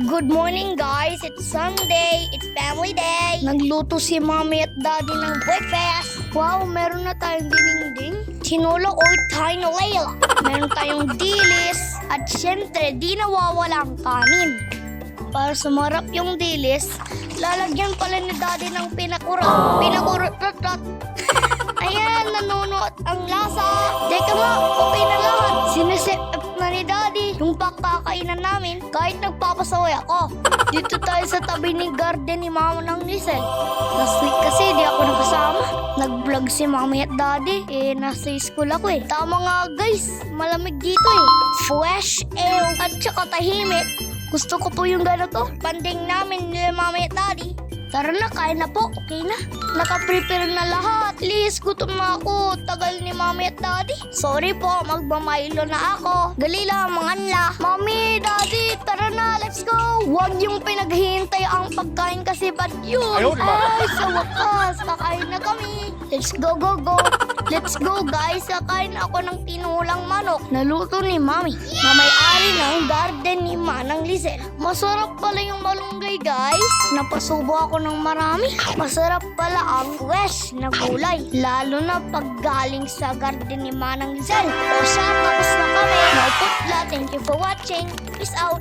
Good morning guys! It's Sunday! It's family day! Nagluto si mommy at daddy ng breakfast! Wow, meron na tayong dininding. Tinola or tiny layla. Meron tayong dilis. At syempre, di nawawala ang kanin. Para sumarap yung dilis, lalagyan pala ni daddy ng pinakurot. Pinakurot-rot-rot. Ayan, nanunuot ang lasa. Teka mo, Daddy yung pagkakainan namin kahit nagpapasaway ako. Dito tayo sa tabi ni garden ni Mama ng Lisel. Last week kasi di ako nakasama. Nag-vlog si Mami at Daddy. Eh, nasa school ako eh. Tama nga guys, malamig dito eh. Fresh air at saka tahimik. Gusto ko po yung ganito. Panding namin ni Mami at Daddy. Tara na, kain na po. Okay na. Nakaprepare na lahat. Please, gutom na ako. Tagal ni Mami at Daddy. Sorry po, magmamailo na ako. Gali lang, mga nla. Mami, Daddy, tara na. Let's go. Huwag yung pinaghihintay ang pagkain kasi bad yun. Ba? Ay, sa wakas, kakain na kami. Let's go, go, go. Let's go, guys. Kakain ako ng tinulang manok. Naluto ni Mami na may-ari ng garden ni Manang Lizel. Masarap pala yung malunggay, guys. Napasubo ako ng marami. Masarap pala ang fresh na gulay. Lalo na pag galing sa garden ni Manang Lizel. O siya, tapos na kami. Thank you for watching. Peace out.